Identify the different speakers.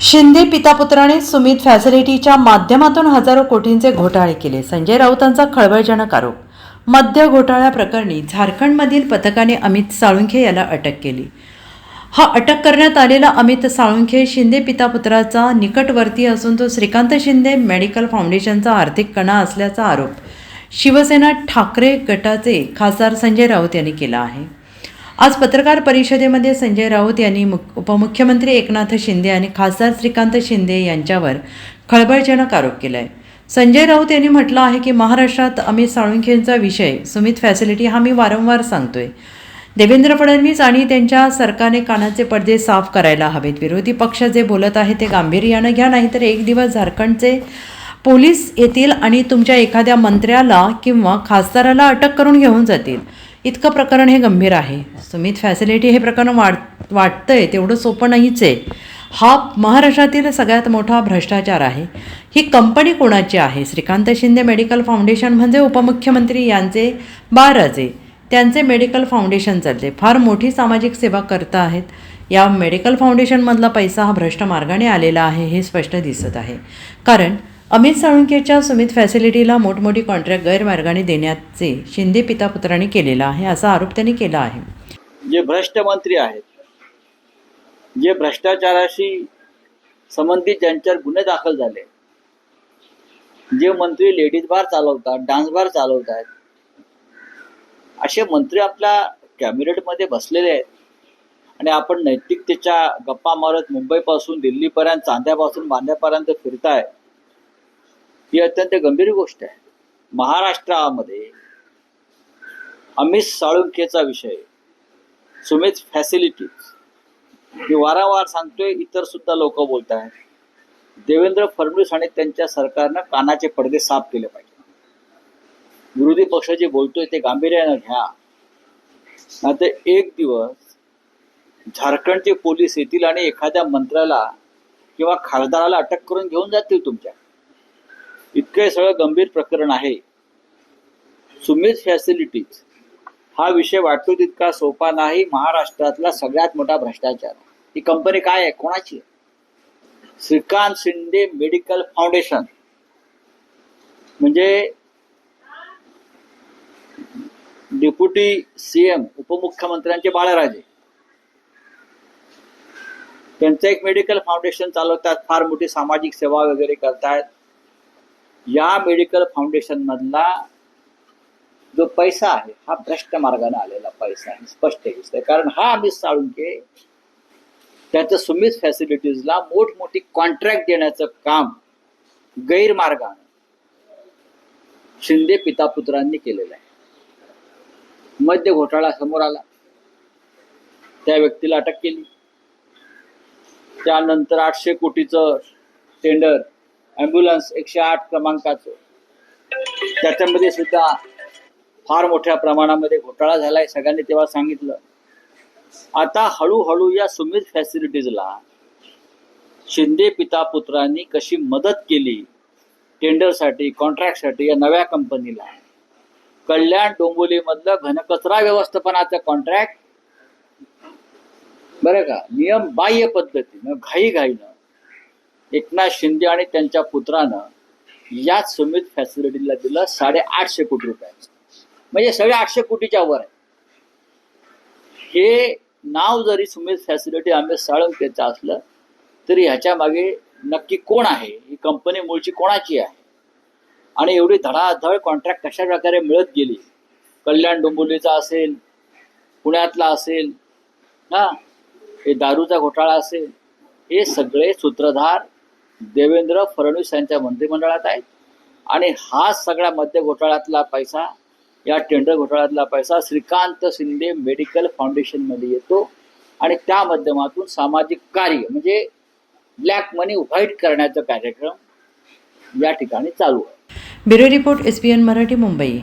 Speaker 1: शिंदे पितापुत्राने सुमित फॅसिलिटीच्या माध्यमातून हजारो कोटींचे घोटाळे केले. संजय राऊतांचा खळबळजनक आरोप. मद्य घोटाळ्याप्रकरणी झारखंडमधील पथकाने अमित साळुंखे याला अटक केली. हा अटक करण्यात आलेला अमित साळुंखे शिंदे पितापुत्राचा निकटवर्ती असून तो श्रीकांत शिंदे मेडिकल फाउंडेशनचा आर्थिक कणा असल्याचा आरोप शिवसेना ठाकरे गटाचे खासदार संजय राऊत यांनी केला आहे. आज पत्रकार परिषदेमध्ये संजय राऊत यांनी मुख उपमुख्यमंत्री एकनाथ शिंदे आणि खासदार श्रीकांत शिंदे यांच्यावर खळबळजनक आरोप केला आहे संजय राऊत यांनी म्हटलं आहे की महाराष्ट्रात अमित साळुंखेंचा विषय सुमित फॅसिलिटी हा मी वारंवार सांगतोय. देवेंद्र फडणवीस आणि त्यांच्या सरकारने कानाचे पडदे साफ करायला हवेत. विरोधी पक्ष जे बोलत आहे ते गांभीर्यानं घ्या नाहीतर एक दिवस झारखंडचे पोलीस येतील आणि तुमच्या एखाद्या मंत्र्याला किंवा खासदाराला अटक करून घेऊन जातील. इतकं प्रकरण हे गंभीर आहे. सुमित फॅसिलिटी हे प्रकरण वाट वाटतं आहे तेवढं सोपं नाहीच आहे. हा महाराष्ट्रातील सगळ्यात मोठा भ्रष्टाचार आहे. ही कंपनी कोणाची आहे? श्रीकांत शिंदे मेडिकल फाउंडेशन म्हणजे उपमुख्यमंत्री यांचे बाराजे. त्यांचे मेडिकल फाउंडेशन चालते फार मोठी सामाजिक सेवा करत आहेत. या मेडिकल फाउंडेशनमधला पैसा हा भ्रष्ट मार्गाने आलेला आहे हे स्पष्ट दिसत आहे. कारण अमित साळुंकेच्या सुमित फॅसिलिटीला मोठमोठी कॉन्ट्रॅक्ट गैरमार्गाने देण्याचे शिंदे पितापुत्रांनी केलेला आहे असा आरोप त्यांनी केला आहे.
Speaker 2: जे भ्रष्ट मंत्री आहेत जे भ्रष्टाचाराशी संबंधित ज्यांच्यावर गुन्हे दाखल झाले जे मंत्री लेडीज बार चालवतात डान्स बार चालवतात असे मंत्री आपल्या कॅबिनेटमध्ये बसलेले आहेत. आणि आपण नैतिकतेच्या गप्पा मारत मुंबईपासून दिल्लीपर्यंत चांद्यापासून बांद्यापर्यंत फिरताय. ही अत्यंत गंभीर गोष्ट आहे. महाराष्ट्रामध्ये अमित साळुंखेचा विषय सुमित फॅसिलिटीज मी वारंवार सांगतोय इतर सुद्धा लोक बोलत आहेत देवेंद्र फडणवीस आणि त्यांच्या सरकारनं कानाचे पडदे साफ केले पाहिजे. विरोधी पक्ष जे बोलतोय ते गांभीर्यानं घ्या. नाहीतर एक दिवस झारखंडचे पोलीस येतील आणि एखाद्या मंत्र्याला किंवा खासदाराला अटक करून घेऊन जातील तुमच्या. इतकं सगळं गंभीर प्रकरण आहे. सुमित फॅसिलिटीज हा विषय वाटतो तितका सोपा नाही. महाराष्ट्रातला सगळ्यात मोठा भ्रष्टाचार. ही कंपनी काय आहे? कोणाची आहे? श्रीकांत शिंदे मेडिकल फाउंडेशन म्हणजे डेप्युटी सीएम उपमुख्यमंत्र्यांचे बाळराजे. त्यांचं एक मेडिकल फाउंडेशन चालवतात. फार मोठी सामाजिक सेवा वगैरे करतायत. या मेडिकल फाउंडेशन मधला जो पैसा आहे हा भ्रष्ट मार्गाने आलेला पैसा आहे. स्पष्ट दिसतंय. कारण हा आम्ही साळुंके त्याच्या सुमित फॅसिलिटीजला मोठमोठी कॉन्ट्रॅक्ट देण्याचं काम गैरमार्गाने शिंदे पितापुत्रांनी केलेलं आहे. मद्य घोटाळा समोर आला. त्या व्यक्तीला अटक केली. त्यानंतर आठशे कोटीचं टेंडर ॲम्ब्युलन्स एकशे आठ क्रमांकाचं. त्याच्यामध्ये सुद्धा फार मोठ्या प्रमाणामध्ये घोटाळा झालाय सगळ्यांनी तेव्हा सांगितलं. आता हळूहळू या सुमित फॅसिलिटीजला शिंदे पिता पुत्रांनी कशी मदत केली टेंडरसाठी कॉन्ट्रॅक्टसाठी या नव्या कंपनीला? कल्याण डोंबोलीमधलं घनकचरा व्यवस्थापनाचं कॉन्ट्रॅक्ट? बरं का? नियम बाह्य पद्धतीनं घाई घाईनं एकनाथ शिंदे आणि त्यांच्या पुत्रानं याच सुमित फॅसिलिटीला दिलं साडेआठशे कोटी रुपयाचं म्हणजे सगळे आठशे कोटीच्या वर आहे. हे नाव जरी सुमित फॅसिलिटी आम्ही साळंकेचं असलं तरी ह्याच्या मागे नक्की कोण आहे? ही कंपनी मूळची कोणाची आहे? आणि एवढी धडाधड कॉन्ट्रॅक्ट कशा प्रकारे मिळत गेली? कल्याण डोंबिवलीचा असेल पुण्यातला असेल हा हे दारूचा घोटाळा असेल हे सगळे सूत्रधार देवेंद्र फडणवीस यांच्या मंत्रिमंडळात आहेत. आणि हा सगळ्या मध्य घोटाळ्यातला पैसा या टेंडर घोटाळ्यातला पैसा श्रीकांत शिंदे मेडिकल फाउंडेशनमध्ये येतो. आणि त्या माध्यमातून सामाजिक कार्य म्हणजे ब्लॅक मनी व्हाईट करण्याचा कार्यक्रम या ठिकाणी चालू आहे.
Speaker 1: Bureau report S P N Marathi Mumbai.